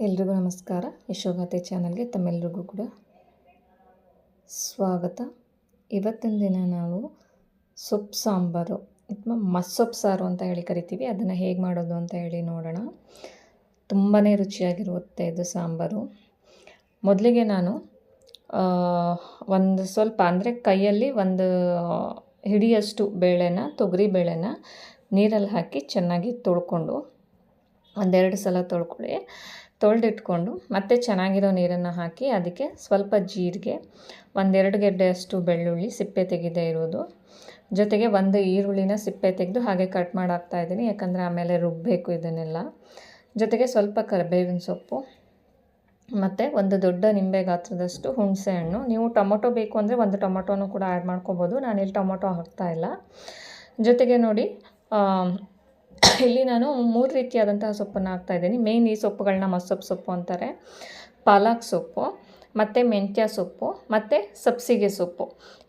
ಎಲ್ರಿಗೂ ನಮಸ್ಕಾರ. ಯಶೋಗಾಥೆ ಚಾನಲ್ಗೆ ತಮ್ಮೆಲ್ರಿಗೂ ಕೂಡ ಸ್ವಾಗತ. ಇವತ್ತಿನ ದಿನ ನಾವು ಸೊಪ್ಪು ಸಾಂಬಾರು, ಅಥವಾ ಮಸ್ಸೊಪ್ಪು ಸಾರು ಅಂತ ಹೇಳಿ ಕರಿತೀವಿ. ಅದನ್ನು ಹೇಗೆ ಮಾಡೋದು ಅಂತ ಹೇಳಿ ನೋಡೋಣ. ತುಂಬಾ ರುಚಿಯಾಗಿರುತ್ತೆ ಇದು ಸಾಂಬಾರು. ಮೊದಲಿಗೆ ನಾನು ಒಂದು ಸ್ವಲ್ಪ ಅಂದರೆ ಕೈಯಲ್ಲಿ ಒಂದು ಹಿಡಿಯಷ್ಟು ಬೇಳೆನ, ತೊಗರಿ ಬೇಳೆನ ನೀರಲ್ಲಿ ಹಾಕಿ ಚೆನ್ನಾಗಿ ತೊಳ್ಕೊಂಡು ಒಂದೆರಡು ಸಲ ತೊಳ್ಕೊಳ್ಳಿ. ತೊಳೆದಿಟ್ಕೊಂಡು ಮತ್ತೆ ಚೆನ್ನಾಗಿರೋ ನೀರನ್ನು ಹಾಕಿ ಅದಕ್ಕೆ ಸ್ವಲ್ಪ ಜೀರಿಗೆ, ಒಂದೆರಡು ಗೆಡ್ಡೆಯಷ್ಟು ಬೆಳ್ಳುಳ್ಳಿ ಸಿಪ್ಪೆ ತೆಗೆದೇ ಇರೋದು. ಜೊತೆಗೆ ಒಂದು ಈರುಳ್ಳಿನ ಸಿಪ್ಪೆ ತೆಗೆದು ಹಾಗೆ ಕಟ್ ಮಾಡಾಕ್ತಾ ಇದ್ದೀನಿ, ಯಾಕಂದರೆ ಆಮೇಲೆ ರುಬ್ಬಬೇಕು ಇದನ್ನೆಲ್ಲ. ಜೊತೆಗೆ ಸ್ವಲ್ಪ ಕರಿಬೇವಿನ ಸೊಪ್ಪು, ಮತ್ತು ಒಂದು ದೊಡ್ಡ ನಿಂಬೆ ಗಾತ್ರದಷ್ಟು ಹುಣಸೆ ಹಣ್ಣು. ನೀವು ಟೊಮೊಟೊ ಬೇಕು ಅಂದರೆ ಒಂದು ಟೊಮೊಟೊನೂ ಕೂಡ ಆ್ಯಡ್ ಮಾಡ್ಕೋಬೋದು. ನಾನಿಲ್ಲಿ ಟೊಮೊಟೊ ಹಾಕ್ತಾಯಿಲ್ಲ ಜೊತೆಗೆ ನೋಡಿ ಇಲ್ಲಿ ನಾನು ಮೂರು ರೀತಿಯಾದಂತಹ ಸೊಪ್ಪನ್ನು ಹಾಕ್ತಾಯಿದ್ದೀನಿ ಮೇಯ್ನ್ ಈ ಸೊಪ್ಪುಗಳನ್ನ ಮಸೊಪ್ಪು ಸೊಪ್ಪು ಅಂತಾರೆ. ಪಾಲಕ್ ಸೊಪ್ಪು, ಮತ್ತು ಮೆಂತ್ಯ ಸೊಪ್ಪು, ಮತ್ತು ಸಬ್ಸಿಗೆ ಸೊಪ್ಪು.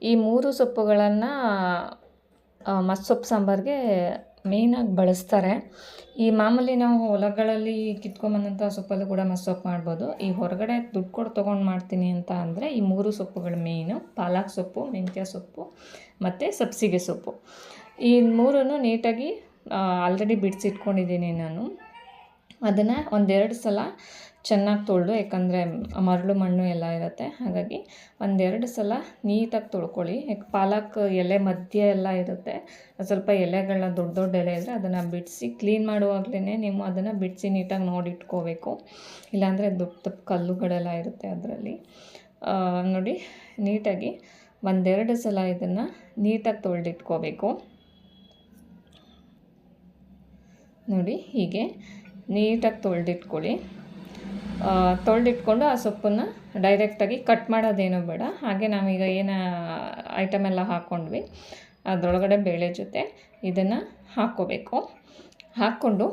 ಈ ಮೂರು ಸೊಪ್ಪುಗಳನ್ನು ಮಸ್ಸೊಪ್ಪು ಸಾಂಬಾರಿಗೆ ಮೇಯ್ನಾಗಿ ಬಳಸ್ತಾರೆ. ಈ ಮಾಮೂಲಿ ನಾವು ಹೊಲಗಳಲ್ಲಿ ಕಿತ್ಕೊಂಬಂದಂಥ ಸೊಪ್ಪಲ್ಲೂ ಕೂಡ ಮಸ್ಸೊಪ್ಪು ಮಾಡ್ಬೋದು. ಈ ಹೊರಗಡೆ ದುಡ್ಡು ಕೊಟ್ಟು ತೊಗೊಂಡು ಮಾಡ್ತೀನಿ ಅಂತ ಅಂದರೆ ಈ ಮೂರು ಸೊಪ್ಪುಗಳು ಮೇಯ್ನು ಪಾಲಕ್ ಸೊಪ್ಪು, ಮೆಂತ್ಯ ಸೊಪ್ಪು, ಮತ್ತು ಸಬ್ಸಿಗೆ ಸೊಪ್ಪು. ಈ ಮೂರನ್ನು ನೀಟಾಗಿ ಆಲ್ರೆಡಿ ಬಿಡಿಸಿಟ್ಕೊಂಡಿದ್ದೀನಿ ನಾನು. ಅದನ್ನು ಒಂದೆರಡು ಸಲ ಚೆನ್ನಾಗಿ ತೊಳೆದು, ಯಾಕಂದರೆ ಮರಳು ಮಣ್ಣು ಎಲ್ಲ ಇರುತ್ತೆ, ಹಾಗಾಗಿ ಒಂದೆರಡು ಸಲ ನೀಟಾಗಿ ತೊಳ್ಕೊಳ್ಳಿ. ಯಾಕೆ, ಪಾಲಕ್ ಎಲೆ ಮಧ್ಯೆ ಎಲ್ಲ ಇರುತ್ತೆ. ಸ್ವಲ್ಪ ಎಲೆಗಳನ್ನ ದೊಡ್ಡ ದೊಡ್ಡ ಎಲೆ ಇದ್ದರೆ ಅದನ್ನು ಬಿಡಿಸಿ ಕ್ಲೀನ್ ಮಾಡುವಾಗಲೇ ನೀವು ಅದನ್ನು ಬಿಡಿಸಿ ನೀಟಾಗಿ ನೋಡಿಟ್ಕೋಬೇಕು. ಇಲ್ಲಾಂದರೆ ದೊಡ್ಡ ದೊಡ್ಡ ಕಲ್ಲುಗಳೆಲ್ಲ ಇರುತ್ತೆ ಅದರಲ್ಲಿ. ನೋಡಿ, ನೀಟಾಗಿ ಒಂದೆರಡು ಸಲ ಇದನ್ನು ನೀಟಾಗಿ ತೊಳೆದಿಟ್ಕೋಬೇಕು. ನೋಡಿ, ಹೀಗೆ ನೀಟಾಗಿ ತೊಳೆದಿಟ್ಕೊಳ್ಳಿ. ತೊಳೆದಿಟ್ಕೊಂಡು ಆ ಸೊಪ್ಪನ್ನು ಡೈರೆಕ್ಟಾಗಿ ಕಟ್ ಮಾಡೋದೇನೂ ಬೇಡ. ಹಾಗೆ ನಾವೀಗ ಏನು ಐಟಮ್ ಎಲ್ಲ ಹಾಕ್ಕೊಂಡ್ವಿ ಅದರೊಳಗಡೆ ಬೇಳೆ ಜೊತೆ ಇದನ್ನು ಹಾಕ್ಕೋಬೇಕು. ಹಾಕ್ಕೊಂಡು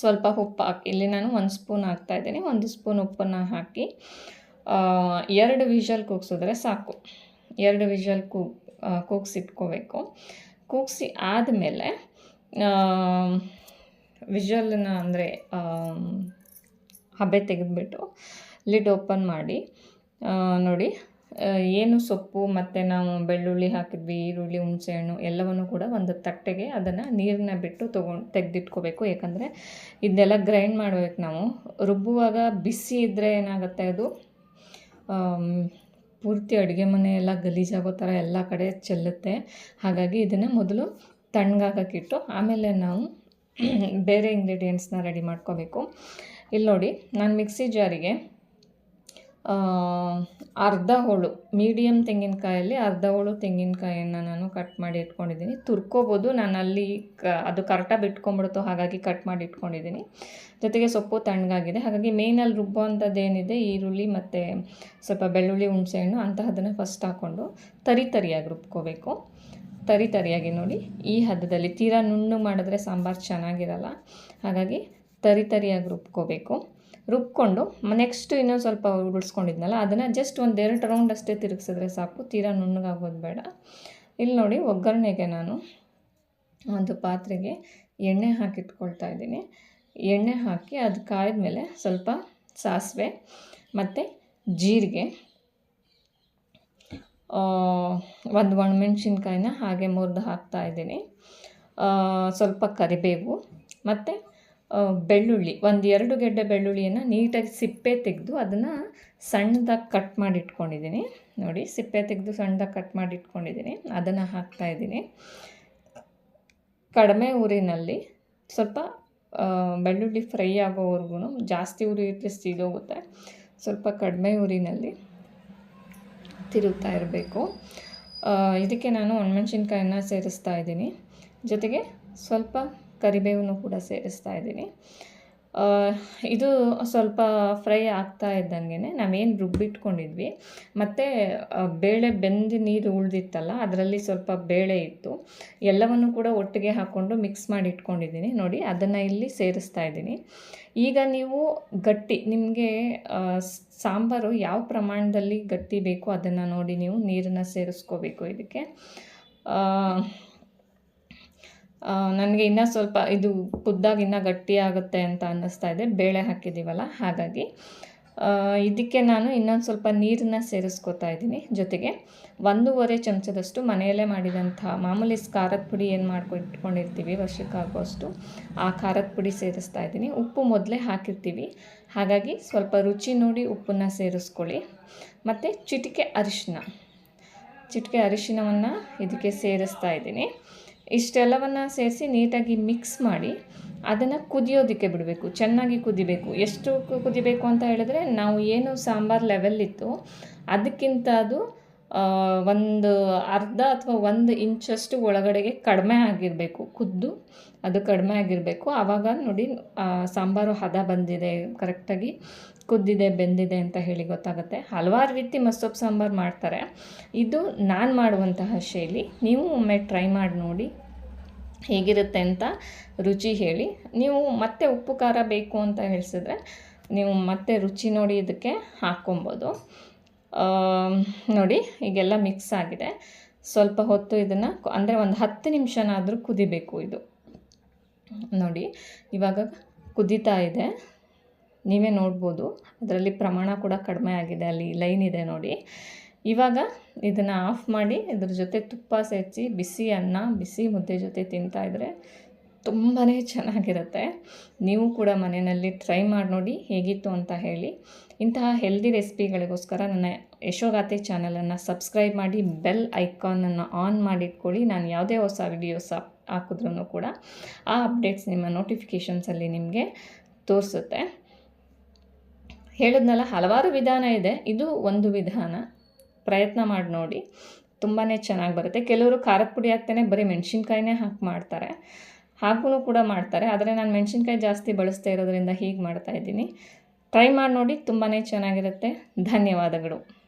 ಸ್ವಲ್ಪ ಉಪ್ಪು ಹಾಕಿ, ಇಲ್ಲಿ ನಾನು ಒಂದು ಸ್ಪೂನ್ ಹಾಕ್ತಾಯಿದ್ದೀನಿ ಒಂದು ಸ್ಪೂನ್ ಉಪ್ಪನ್ನು ಹಾಕಿ ಎರಡು ವಿಷಲ್ ಕೂಗ್ಸಿದ್ರೆ ಸಾಕು. ಎರಡು ವಿಷಲ್ ಕೂಗ್ ಕೂಗ್ಸಿಟ್ಕೋಬೇಕು. ಕೂಗಿಸಿ ಆದಮೇಲೆ ವಿಜುವಲನ್ನ ಅಂದರೆ ಹಬೆ ತೆಗೆದುಬಿಟ್ಟು ಲಿಡ್ ಓಪನ್ ಮಾಡಿ ನೋಡಿ ಏನು ಸೊಪ್ಪು ಮತ್ತು ನಾವು ಬೆಳ್ಳುಳ್ಳಿ ಹಾಕಿದ್ವಿ, ಈರುಳ್ಳಿ ಹುಣಸೆಹಣ್ಣು ಎಲ್ಲವನ್ನು ಕೂಡ ಒಂದು ತಟ್ಟೆಗೆ ಅದನ್ನು ನೀರನ್ನ ಬಿಟ್ಟು ತೊಗೊಂಡು ತೆಗೆದಿಟ್ಕೋಬೇಕು. ಯಾಕಂದರೆ ಇದನ್ನೆಲ್ಲ ಗ್ರೈಂಡ್ ಮಾಡಬೇಕು ನಾವು. ರುಬ್ಬುವಾಗ ಬಿಸಿ ಇದ್ದರೆ ಏನಾಗುತ್ತೆ ಅದು? ಪೂರ್ತಿ ಅಡುಗೆ ಮನೆ ಎಲ್ಲ ಗಲೀಜಾಗೋ ಥರ ಎಲ್ಲ ಕಡೆ ಚೆಲ್ಲುತ್ತೆ. ಹಾಗಾಗಿ ಇದನ್ನು ಮೊದಲು ತಣ್ಣಗಾಗಕ್ಕಿಟ್ಟು ಆಮೇಲೆ ನಾವು ಬೇರೆ ಇಂಗ್ರೀಡಿಯೆಂಟ್ಸ್ನ ರೆಡಿ ಮಾಡ್ಕೋಬೇಕು. ಇಲ್ಲಿ ನೋಡಿ, ನಾನು ಮಿಕ್ಸಿ ಜಾರಿಗೆ ಅರ್ಧ ಹೋಳು ಮೀಡಿಯಮ್ ತೆಂಗಿನಕಾಯಲ್ಲಿ ಅರ್ಧ ಹೋಳು ತೆಂಗಿನಕಾಯನ್ನು ನಾನು ಕಟ್ ಮಾಡಿ ಇಟ್ಕೊಂಡಿದ್ದೀನಿ. ತುರ್ಕೋಬೋದು, ನಾನು ಅಲ್ಲಿ ಕ, ಅದು ಕರೆಕ್ಟಾಗಿ ಬಿಟ್ಕೊಂಬಿಡ್ತು ಹಾಗಾಗಿ ಕಟ್ ಮಾಡಿ ಇಟ್ಕೊಂಡಿದ್ದೀನಿ. ಜೊತೆಗೆ ಸೊಪ್ಪು ತಣ್ಣಗಾಗಿದೆ. ಹಾಗಾಗಿ ಮೇಯ್ನಲ್ಲಿ ರುಬ್ಬೋ ಏನಿದೆ ಈರುಳ್ಳಿ ಮತ್ತು ಸ್ವಲ್ಪ ಬೆಳ್ಳುಳ್ಳಿ ಹುಣಸೆಹಣ್ಣು, ಅಂತಹದನ್ನು ಫಸ್ಟ್ ಹಾಕ್ಕೊಂಡು ತರಿ ತರಿಯಾಗಿ ರುಬ್ಕೋಬೇಕು. ತರಿ ತರಿಯಾಗಿ ನೋಡಿ. ಈ ಹದದಲ್ಲಿ ತೀರಾ ನುಣ್ಣು ಮಾಡಿದ್ರೆ ಸಾಂಬಾರು ಚೆನ್ನಾಗಿರಲ್ಲ. ಹಾಗಾಗಿ ತರಿ ತರಿಯಾಗಿ ರುಬ್ಕೋಬೇಕು. ರುಬ್ಕೊಂಡು ನೆಕ್ಸ್ಟ್ ಇನ್ನೊಂದು ಸ್ವಲ್ಪ ಉಳಿಸ್ಕೊಂಡಿದ್ನಲ್ಲ, ಅದನ್ನು ಜಸ್ಟ್ ಒಂದು ಎರಡು ರೌಂಡ್ ಅಷ್ಟೇ ತಿರುಗಿಸಿದ್ರೆ ಸಾಕು. ತೀರಾ ನುಣ್ಣಗಾಗೋದು ಬೇಡ. ಇಲ್ಲಿ ನೋಡಿ ಒಗ್ಗರಣೆಗೆ ನಾನು ಒಂದು ಪಾತ್ರೆಗೆ ಎಣ್ಣೆ ಹಾಕಿಟ್ಕೊಳ್ತಾ ಇದ್ದೀನಿ. ಎಣ್ಣೆ ಹಾಕಿ ಅದು ಕಾಯ್ದ ಮೇಲೆ ಸ್ವಲ್ಪ ಸಾಸಿವೆ ಮತ್ತು ಜೀರಿಗೆ ಒಂದು ಒಣಮೆಣ್ಸಿನ್ಕಾಯಿನ ಹಾಗೆ ಮುರಿದು ಇದ್ದೀನಿ. ಸ್ವಲ್ಪ ಕರಿಬೇವು ಮತ್ತು ಬೆಳ್ಳುಳ್ಳಿ, ಒಂದು ಎರಡು ಗೆಡ್ಡೆ ಬೆಳ್ಳುಳ್ಳಿಯನ್ನು ನೀಟಾಗಿ ಸಿಪ್ಪೆ ತೆಗೆದು ಅದನ್ನು ಸಣ್ಣದಾಗಿ ಕಟ್ ಮಾಡಿ ಇಟ್ಕೊಂಡಿದ್ದೀನಿ ನೋಡಿ, ಸಿಪ್ಪೆ ತೆಗೆದು ಸಣ್ಣದಾಗಿ ಕಟ್ ಮಾಡಿ ಇಟ್ಕೊಂಡಿದ್ದೀನಿ ಅದನ್ನು ಹಾಕ್ತಾಯಿದ್ದೀನಿ ಕಡಿಮೆ ಊರಿನಲ್ಲಿ ಸ್ವಲ್ಪ ಬೆಳ್ಳುಳ್ಳಿ ಫ್ರೈ ಆಗೋವರೆಗೂ ಜಾಸ್ತಿ ಉರಿ ಇಟ್ಟರೆ ಹೋಗುತ್ತೆ ಸ್ವಲ್ಪ ಕಡಿಮೆ ಊರಿನಲ್ಲಿ ತಿರುಗ್ತಾ ಇರಬೇಕು. ಇದಕ್ಕೆ ನಾನು ಒಣಮೆಣ್ಸಿನ್ಕಾಯನ್ನ ಸೇರಿಸ್ತಾ ಇದ್ದೀನಿ. ಜೊತೆಗೆ ಸ್ವಲ್ಪ ಕರಿಬೇವನ್ನು ಕೂಡ ಸೇರಿಸ್ತಾ ಇದ್ದೀನಿ. ಇದು ಸ್ವಲ್ಪ ಫ್ರೈ ಆಗ್ತಾ ಇದ್ದಂಗೆ ನಾವೇನು ರುಬ್ಬಿಟ್ಕೊಂಡಿದ್ವಿ. ಮತ್ತು ಬೇಳೆ ಬೆಂದು ನೀರು ಉಳಿದಿತ್ತಲ್ಲ, ಅದರಲ್ಲಿ ಸ್ವಲ್ಪ ಬೇಳೆ ಇತ್ತು. ಎಲ್ಲವನ್ನು ಕೂಡ ಒಟ್ಟಿಗೆ ಹಾಕ್ಕೊಂಡು ಮಿಕ್ಸ್ ಮಾಡಿ ಇಟ್ಕೊಂಡಿದ್ದೀನಿ ನೋಡಿ, ಅದನ್ನು ಇಲ್ಲಿ ಸೇರಿಸ್ತಾ ಇದ್ದೀನಿ. ಈಗ ನೀವು ಗಟ್ಟಿ, ನಿಮಗೆ ಸಾಂಬಾರು ಯಾವ ಪ್ರಮಾಣದಲ್ಲಿ ಗಟ್ಟಿ ಬೇಕು ಅದನ್ನು ನೋಡಿ ನೀವು ನೀರನ್ನು ಸೇರಿಸ್ಕೋಬೇಕು ಇದಕ್ಕೆ. ನನಗೆ ಇನ್ನೂ ಸ್ವಲ್ಪ ಇದು ಕುದ್ದಾಗ ಇನ್ನೂ ಗಟ್ಟಿಯಾಗುತ್ತೆ ಅಂತ ಅನ್ನಿಸ್ತಾ ಇದೆ. ಬೇಳೆ ಹಾಕಿದ್ದೀವಲ್ಲ, ಹಾಗಾಗಿ. ಇದಕ್ಕೆ ನಾನು ಇನ್ನೊಂದು ಸ್ವಲ್ಪ ನೀರನ್ನ ಸೇರಿಸ್ಕೊತಾ ಇದ್ದೀನಿ ಜೊತೆಗೆ. ಒಂದೂವರೆ ಚಮಚದಷ್ಟು ಮನೆಯಲ್ಲೇ ಮಾಡಿದಂಥ ಮಾಮೂಲಿ ಖಾರದ ಪುಡಿ ಏನು ಮಾಡ್ಕೊ ಇಟ್ಕೊಂಡಿರ್ತೀವಿ ವರ್ಷಕ್ಕಾಗುವಷ್ಟು, ಆ ಖಾರದ ಪುಡಿ ಸೇರಿಸ್ತಾ ಇದ್ದೀನಿ. ಉಪ್ಪು ಮೊದಲೇ ಹಾಕಿರ್ತೀವಿ. ಹಾಗಾಗಿ ಸ್ವಲ್ಪ ರುಚಿ ನೋಡಿ ಉಪ್ಪನ್ನು ಸೇರಿಸ್ಕೊಳ್ಳಿ. ಮತ್ತು ಚಿಟಿಕೆ ಅರಿಶಿನ ಚಿಟಿಕೆ ಅರಿಶಿನವನ್ನು ಇದಕ್ಕೆ ಸೇರಿಸ್ತಾ ಇದ್ದೀನಿ. ಇಷ್ಟೆಲ್ಲವನ್ನು ಸೇರಿಸಿ ನೀಟಾಗಿ ಮಿಕ್ಸ್ ಮಾಡಿ ಅದನ್ನು ಕುದಿಯೋದಕ್ಕೆ ಬಿಡಬೇಕು. ಚೆನ್ನಾಗಿ ಕುದಿಬೇಕು. ಎಷ್ಟು ಕುದಿಬೇಕು ಅಂತ ಹೇಳಿದ್ರೆ ನಾವು ಏನು ಸಾಂಬಾರು ಲೆವೆಲ್ ಇತ್ತು ಅದಕ್ಕಿಂತ ಅದು ಒಂದು ಅರ್ಧ ಅಥವಾ ಒಂದು ಇಂಚಷ್ಟು ಒಳಗಡೆಗೆ ಕಡಿಮೆ ಆಗಿರಬೇಕು. ಕುದ್ದು ಅದು ಕಡಿಮೆ ಆಗಿರಬೇಕು. ಆವಾಗ ನೋಡಿ ಸಾಂಬಾರು ಹದ ಬಂದಿದೆ ಕರೆಕ್ಟಾಗಿ ಕುದ್ದಿದೆ, ಬೆಂದಿದೆ ಅಂತ ಹೇಳಿ ಗೊತ್ತಾಗುತ್ತೆ. ಹಲವಾರು ರೀತಿ ಮಸೊಪ್ಪು ಸಾಂಬಾರು ಮಾಡ್ತಾರೆ. ಇದು ನಾನು ಮಾಡುವಂತಹ ಶೈಲಿ. ನೀವು ಒಮ್ಮೆ ಟ್ರೈ ಮಾಡಿ ನೋಡಿ. ಹೇಗಿರುತ್ತೆ ಅಂತ ರುಚಿ ಹೇಳಿ. ನೀವು ಮತ್ತೆ ಉಪ್ಪು ಖಾರ ಬೇಕು ಅಂತ ಹೇಳಿಸಿದ್ರೆ ನೀವು ಮತ್ತೆ ರುಚಿ ನೋಡಿ ಇದಕ್ಕೆ ಹಾಕ್ಕೊಬೋದು. ನೋಡಿ ಈಗೆಲ್ಲ ಮಿಕ್ಸ್ ಆಗಿದೆ. ಸ್ವಲ್ಪ ಹೊತ್ತು ಇದನ್ನು ಅಂದರೆ ಒಂದು ಹತ್ತು ನಿಮಿಷನಾದರೂ ಕುದಿಬೇಕು ಇದು. ನೋಡಿ ಇವಾಗ ಕುದೀತಾ ಇದೆ. ನೀವೇ ನೋಡ್ಬೋದು. ಅದರಲ್ಲಿ ಪ್ರಮಾಣ ಕೂಡ ಕಡಿಮೆ ಆಗಿದೆ ಅಲ್ಲಿ, ಲೈನ್ ಇದೆ ನೋಡಿ. ಇವಾಗ ಇದನ್ನು ಆಫ್ ಮಾಡಿ ಇದ್ರ ಜೊತೆ ತುಪ್ಪ ಸೇರಿಸಿ ಬಿಸಿ ಅನ್ನ, ಬಿಸಿ ಮುದ್ದೆ ಜೊತೆ ತಿಂತಾಯಿದ್ರೆ ತುಂಬಾ ಚೆನ್ನಾಗಿರುತ್ತೆ. ನೀವು ಕೂಡ ಮನೆಯಲ್ಲಿ ಟ್ರೈ ಮಾಡಿ ನೋಡಿ ಹೇಗಿತ್ತು ಅಂತ ಹೇಳಿ. ಇಂತಹ ಹೆಲ್ದಿ ರೆಸಿಪಿಗಳಿಗೋಸ್ಕರ ನನ್ನ ಯಶೋಗಾತೆ ಚಾನಲನ್ನು ಸಬ್ಸ್ಕ್ರೈಬ್ ಮಾಡಿ ಬೆಲ್ ಐಕಾನನ್ನು ಆನ್ ಮಾಡಿಟ್ಕೊಳ್ಳಿ. ನಾನು ಯಾವುದೇ ಹೊಸ ವಿಡಿಯೋಸ್ ಹಾಕಿದ್ರೂ ಕೂಡ ಆ ಅಪ್ಡೇಟ್ಸ್ ನಿಮ್ಮ ನೋಟಿಫಿಕೇಷನ್ಸಲ್ಲಿ ನಿಮಗೆ ತೋರಿಸುತ್ತೆ. ಹೇಳಿದ್ನಲ್ಲ, ಹಲವಾರು ವಿಧಾನ ಇದೆ. ಇದು ಒಂದು ವಿಧಾನ. ಪ್ರಯತ್ನ ಮಾಡಿ ನೋಡಿ. ತುಂಬಾ ಚೆನ್ನಾಗಿ ಬರುತ್ತೆ. ಕೆಲವರು ಖಾರದ ಪುಡಿ ಹಾಕ್ತಾನೆ, ಬರೀ ಮೆಣಸಿನ್ಕಾಯಿನೇ ಹಾಕಿ ಮಾಡ್ತಾರೆ. ಹಾಗೂ ಕೂಡ ಮಾಡ್ತಾರೆ. ಆದರೆ ನಾನು ಮೆಣಸಿನ್ಕಾಯಿ ಜಾಸ್ತಿ ಬಳಸ್ತಾ ಇರೋದ್ರಿಂದ ಹೀಗೆ ಮಾಡ್ತಾ ಇದ್ದೀನಿ. ಟ್ರೈ ಮಾಡಿ ನೋಡಿ ತುಂಬಾ ಚೆನ್ನಾಗಿರುತ್ತೆ. ಧನ್ಯವಾದಗಳು.